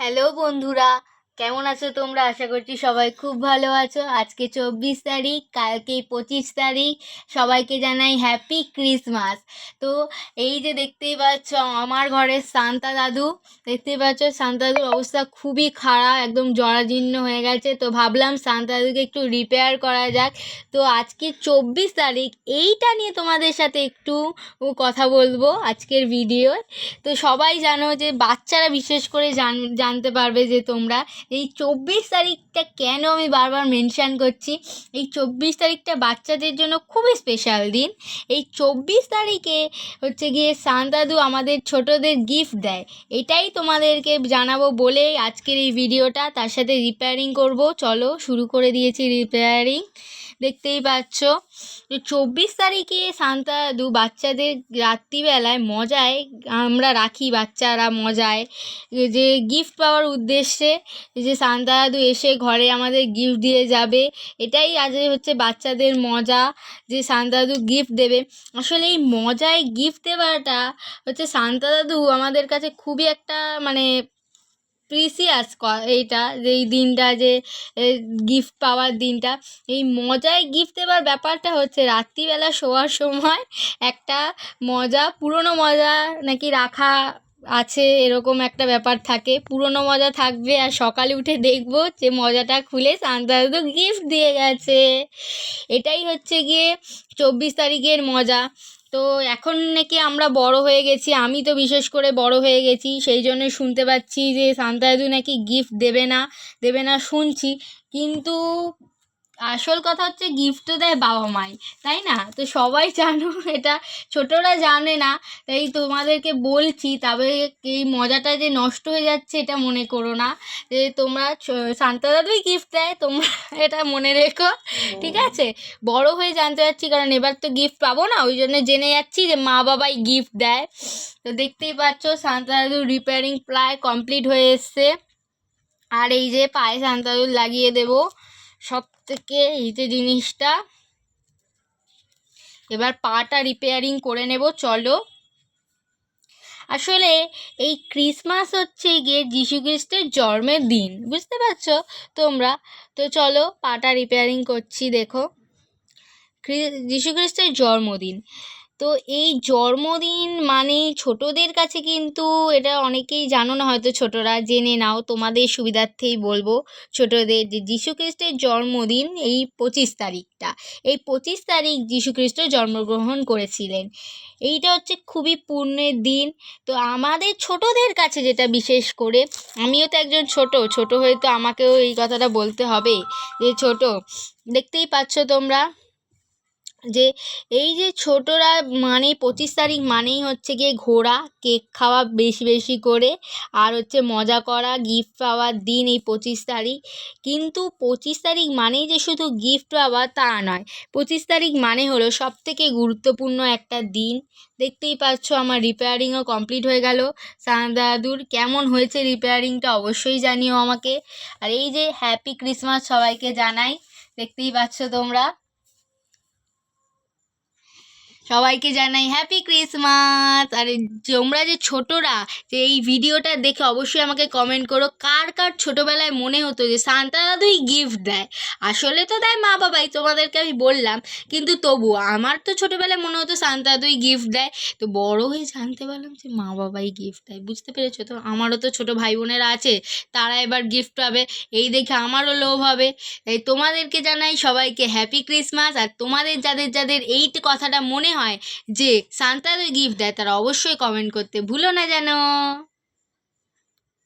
Hello বন্ধুরা কেমন আছো তোমরা? আশা করছি সবাই খুব ভালো আছো। আজকে চব্বিশ তারিখ, কালকে পঁচিশ তারিখ। সবাইকে জানাই হ্যাপি ক্রিসমাস তো এই যে দেখতেই পাচ্ছ, আমার ঘরের সান্তা দাদু। দেখতেই পাচ্ছ সান্তা দাদুর অবস্থা খুবই খারাপ, একদম জরাজীর্ণ হয়ে গেছে। তো ভাবলাম সান্তা দাদুকে একটু রিপেয়ার করা যাক। তো আজকে চব্বিশ তারিখ, এইটা নিয়ে তোমাদের সাথে একটু কথা বলব আজকের ভিডিও তো সবাই জানো যে, বাচ্চারা বিশেষ করে জান, জানতে পারবে যে তোমরা এই চব্বিশ তারিখটা কেন আমি বারবার মেনশান করছি? এই চব্বিশ তারিখটা বাচ্চাদের জন্য খুবই স্পেশাল দিন। এই চব্বিশ তারিখে হচ্ছে গিয়ে সান্তাদু আমাদের ছোটদের গিফট দেয়। এটাই তোমাদেরকে জানাব বলে আজকের এই ভিডিওটা। তার সাথে রিপেয়ারিং করব। চলো শুরু করে দিয়েছি রিপেয়ারিং দেখতেই পাচ্ছ। তো চব্বিশ তারিখে সান্তা দু বাচ্চাদের রাত্রিবেলায় মজায় আমরা রাখি বাচ্চারা মজায়। যে গিফট পাওয়ার উদ্দেশ্যে যে সান্তা দাদু এসে ঘরে আমাদের গিফট দিয়ে যাবে, এটাই আজ হচ্ছে বাচ্চাদের মজা যে সান্তা দাদু গিফট দেবে। আসলে এই মজায় গিফট দেওয়াটা হচ্ছে সান্তা দাদু আমাদের কাছে খুবই একটা মানে প্রিসিয়াস এইটা যে এই দিনটা যে গিফট পাওয়ার দিনটা। এই মজায় গিফট দেওয়ার ব্যাপারটা হচ্ছে রাত্রিবেলা শোয়ার সময় একটা মজা, পুরনো মজা নাকি রাখা আছে, এরকম একটা ব্যাপার থাকে। পুরনো মজা থাকবে আর সকালে উঠে দেখব যে মজাটা খুলে সান্তা দাদু গিফট দিয়ে গেছে। এটাই হচ্ছে গিয়ে চব্বিশ তারিখের মজা। তো এখন নাকি আমরা বড় হয়ে গেছি, আমি তো বিশেষ করে বড় হয়ে গেছি, সেই জন্য শুনতে পাচ্ছি যে সান্তা দাদু নাকি গিফট দেবে না দেবে না শুনছি। কিন্তু আসল কথা হচ্ছে গিফট তো দেয় বাবা মাই তাই না? তো সবাই জানো এটা ছোটরা জানে না তাই তোমাদেরকে বলছি তবে এই মজাটা যে নষ্ট হয়ে যাচ্ছে এটা মনে করো না। যে তোমরা শান্তা দাদুই গিফট দেয় তোমরা এটা মনে রেখো ঠিক আছে? বড় হয়ে জানতে পারছি কারণ এবার তো গিফট পাবো না ওই জন্য জেনে যাচ্ছি যে মা বাবাই গিফট দেয়। তো দেখতেই পাচ্ছ শান্তা দাদুর রিপেয়ারিং প্রায় কমপ্লিট হয়ে এসছে। আর এই যে পায়ে শান্তা লাগিয়ে দেবো সব থেকে যে জিনিসটা, এবার পাটা রিপেয়ারিং করে নেব, চলো। আসলে এই ক্রিসমাস হচ্ছে গিয়ে যীশু খ্রিস্টের জন্মের দিন, বুঝতে পারছ তোমরা? তো চলো পাটা রিপেয়ারিং করছি, দেখো। যীশু খ্রিস্টের জন্মদিন। তো এই জন্মদিন মানে ছোটদের কাছে কিন্তু এটা অনেকেই জানো না, হয়তো ছোটরা জেনে নাও, তোমাদের সুবিধার্থেই বলব। ছোটদের যে যীশুখ্রিস্টের জন্মদিন এই পঁচিশ তারিখটা, এই পঁচিশ তারিখ যীশুখ্রিস্ট জন্মগ্রহণ করেছিলেন। এইটা হচ্ছে খুবই পুণ্যের দিন। তো আমাদের ছোটদের কাছে যেটা বিশেষ করে, আমিও তো একজন ছোট ছোট হয়ে তো আমাকেও এই কথাটা বলতে হবে যে ছোট, দেখতেই পাচ্ছ তোমরা। যে এই যে ছোটরা মানে পঁচিশ তারিখ মানেই হচ্ছে গিয়ে ঘোরা কেক খাওয়া বেশি বেশি করে, আর হচ্ছে মজা করা গিফট পাওয়ার দিন এই পঁচিশ তারিখ। কিন্তু পঁচিশ তারিখ মানেই যে শুধু গিফট পাওয়া তা নয়, পঁচিশ তারিখ মানে হলো সব থেকে গুরুত্বপূর্ণ একটা দিন। দেখতেই পাচ্ছ আমার রিপেয়ারিংও কমপ্লিট হয়ে গেল। দাদুর, কেমন হয়েছে রিপেয়ারিংটা অবশ্যই জানিও আমাকে। আর এই যে হ্যাপি ক্রিসমাস সবাইকে জানাই। দেখতেই পাচ্ছ তোমরা। সবাইকে জানাই হ্যাপি ক্রিসমাস আর, তোমরা যে ছোটরা, যে এই ভিডিওটা দেখে অবশ্যই আমাকে কমেন্ট করো, কার কার ছোটোবেলায় মনে হতো যে সান্তা দাদুই গিফট দেয়? আসলে তো দেয় মা বাবাই, তোমাদেরকে আমি বললাম। কিন্তু তবু, আমার তো ছোটোবেলায় মনে হতো সান্তা দাদুই গিফট দেয়। তো বড় হয়ে জানতে পারলাম যে মা বাবাই গিফট দেয়। বুঝতে পেরেছ তো? আমারও তো ছোটো ভাই বোনেরা আছে, তারা এবার গিফট পাবে। এই দেখে আমারও লোভ হবে। তাই তোমাদেরকে জানাই সবাইকে হ্যাপি ক্রিসমাস আর তোমাদের, যাদের যাদের এই কথাটা মনে হয় হয় যে সান্তাদের গিফট দেয় তারা অবশ্যই কমেন্ট করতে ভুলো না যেন।